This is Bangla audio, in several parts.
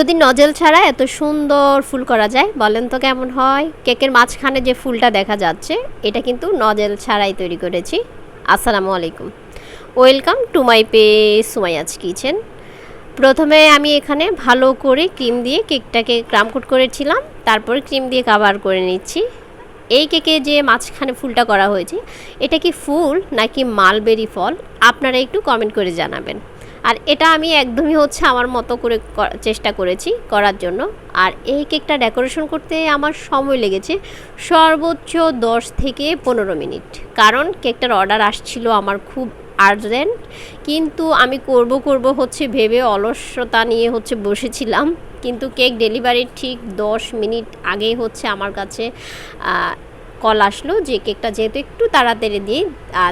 যদি নজেল ছাড়া এত সুন্দর ফুল করা যায়, বলেন তো কেমন হয়? কেকের মাঝখানে যে ফুলটা দেখা যাচ্ছে, এটা কিন্তু নজেল ছাড়াই তৈরি করেছি। আসসালামু আলাইকুম। ওয়েলকাম টু মাই পে সুমাইয়াজ কিচেন। প্রথমে আমি এখানে ভালো করে ক্রিম দিয়ে কেকটাকে ক্রামকুট করেছিলাম, তারপর ক্রিম দিয়ে কাভার করে নিচ্ছি। এই কেকে যে মাঝখানে ফুলটা করা হয়েছে, এটা কি ফুল নাকি মালবেরি ফল? আপনারা একটু কমেন্ট করে জানাবেন। আর এটা আমি একদমই হচ্ছে আমার মতো করে চেষ্টা করেছি করার জন্য। আর এই কেকটা ডেকোরেশন করতে আমার সময় লেগেছে সর্বোচ্চ দশ থেকে পনেরো মিনিট। কারণ কেকটার অর্ডার আসছিল আমার খুব আর্জেন্ট, কিন্তু আমি করব করব হচ্ছে ভেবে অলসতা নিয়ে হচ্ছে বসেছিলাম। কিন্তু কেক ডেলিভারির ঠিক দশ মিনিট আগেই হচ্ছে আমার কাছে কল আসলো যে কেকটা যেহেতু একটু তাড়াতাড়ি দিই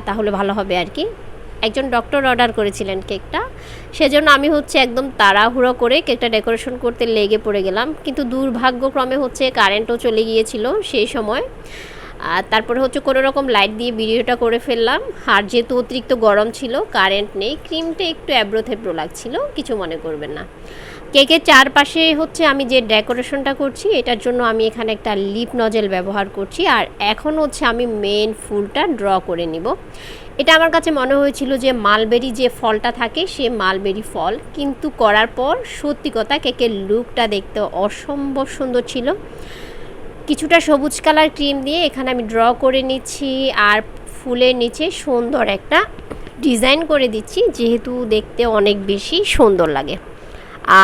তাহলে ভালো হবে আর কি। একজন ডক্টর অর্ডার করেছিলেন কেকটা সেজন্য আমি হচ্ছে একদম তাড়াহুড়ো করে কেকটা ডেকোরেশন করতে লেগে পড়ে গেলাম। কিন্তু দুর্ভাগ্যক্রমে হচ্ছে কারেন্টও চলে গিয়েছিল সেই সময়। আর তারপরে হচ্ছে কোনো রকম লাইট দিয়ে ভিডিওটা করে ফেললাম। আর যেহেতু অতিরিক্ত গরম ছিল কারেন্ট নেই ক্রিমটা একটু অ্যাব্রো থেব্রো লাগছিল, কিছু মনে করবেন না। কেকের চারপাশে হচ্ছে আমি যে ডেকোরেশনটা করছি, এটার জন্য আমি এখানে একটা লিপ নজেল ব্যবহার করছি। আর এখন হচ্ছে আমি মেন ফুলটা ড্র করে নিব। এটা আমার কাছে মনে হয়েছিল যে মালবেরি যে ফলটা থাকে, সে মালবেরি ফল। কিন্তু করার পর সত্যি কথা কেকের লুকটা দেখতে অসম্ভব সুন্দর ছিল। কিছুটা সবুজ কালার ক্রিম দিয়ে এখানে আমি ড্র করে নিচ্ছি আর ফুলের নিচে সুন্দর একটা ডিজাইন করে দিচ্ছি, যেহেতু দেখতে অনেক বেশি সুন্দর লাগে।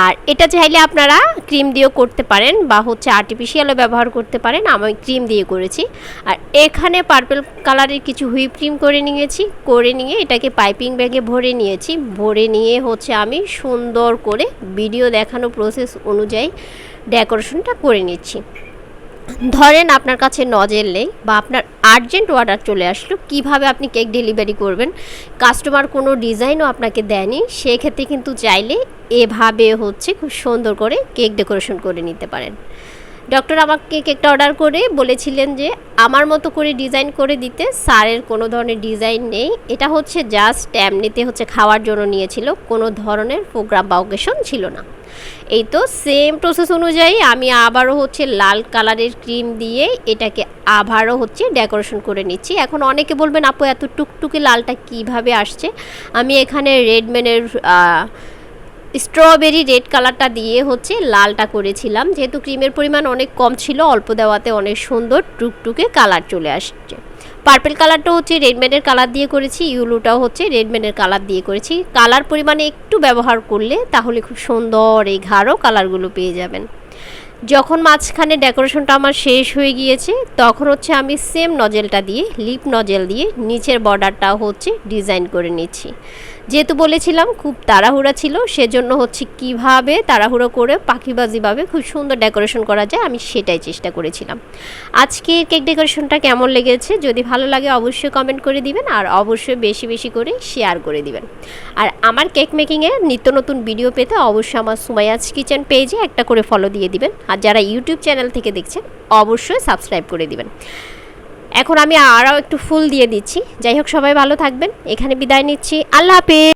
আর এটা চাইলে আপনারা ক্রিম দিয়েও করতে পারেন বা হচ্ছে আর্টিফিশিয়ালও ব্যবহার করতে পারেন, আমি ক্রিম দিয়ে করেছি। আর এখানে পার্পল কালারের কিছু হুইপ ক্রিম করে নিয়েছি, করে নিয়ে এটাকে পাইপিং ব্যাগে ভরে নিয়েছি। ভরে নিয়ে হচ্ছে আমি সুন্দর করে ভিডিও দেখানো প্রসেস অনুযায়ী ডেকোরেশনটা করে নিচ্ছি। ধরেন আপনার কাছে নজেল নেই বা আপনার আর্জেন্ট অর্ডার চলে আসলো, কীভাবে আপনি কেক ডেলিভারি করবেন? কাস্টমার কোনো ডিজাইনও আপনাকে দেয়নি, সেক্ষেত্রে কিন্তু চাইলে এভাবে হচ্ছে খুব সুন্দর করে কেক ডেকোরেশন করে নিতে পারেন। ডক্টর আমাকে কেকটা অর্ডার করে বলেছিলেন যে, আমার মতো করে ডিজাইন করে দিতে স্যারের কোনো ধরনের ডিজাইন নেই। এটা হচ্ছে জাস্ট এমনিতে হচ্ছে খাওয়ার জন্য নিয়েছিল, কোনো ধরনের প্রোগ্রাম বা অকেশন ছিল না। এই তো সেম প্রসেস অনুযায়ী আমি আবারও হচ্ছে লাল কালারের ক্রিম দিয়ে এটাকে আবারও হচ্ছে ডেকোরেশন করে নিচ্ছি। এখন অনেকে বলবেন, আপু, এত টুকটুকে লালটা কীভাবে আসছে? আমি এখানে রেডম্যানের স্ট্রবেরি রেড কালারটা দিয়ে হচ্ছে লালটা করেছিলাম। যেহেতু ক্রিমের পরিমাণ অনেক কম ছিল, অল্প দেওয়াতে অনেক সুন্দর টুকটুকে কালার চলে আসছে। পার্পেল কালারটা হচ্ছে রেডম্যানের কালার দিয়ে করেছি ইউলোটাও হচ্ছে রেডম্যানের কালার দিয়ে করেছি। কালার পরিমাণে একটু ব্যবহার করলে তাহলে খুব সুন্দর এই ঘাড়ও কালারগুলো পেয়ে যাবেন। যখন মাঝখানে ডেকোরেশনটা আমার শেষ হয়ে গিয়েছে, তখন হচ্ছে আমি সেম নজেলটা দিয়ে লিপ নজেল দিয়ে নিচের বর্ডারটা হচ্ছে ডিজাইন করে নিচ্ছি। যেহেতু বলেছিলাম খুব তাড়াহুড়া ছিল, সেজন্য হচ্ছে কীভাবে তাড়াহুড়ো করে পাখিবাজিভাবে খুব সুন্দর ডেকোরেশন করা যায়, আমি সেটাই চেষ্টা করেছিলাম। আজকে কেক ডেকোরেশনটা কেমন লেগেছে, যদি ভালো লাগে অবশ্যই কমেন্ট করে দিবেন, আর অবশ্যই বেশি বেশি করে শেয়ার করে দিবেন। আর আমার কেক মেকিংয়ের নিত্য নতুন ভিডিও পেতে অবশ্যই আমার সুমাইয়াজ কিচেন পেজে একটা করে ফলো দিয়ে দিবেন। আর যারা ইউটিউব চ্যানেল থেকে দেখছেন, অবশ্যই সাবস্ক্রাইব করে দিবেন। এখন আমি আরও একটু ফুল দিয়ে দিচ্ছি। যাই হোক, সবাই ভালো থাকবেন। এখানে বিদায় নিচ্ছি। আল্লাহ হাফেজ!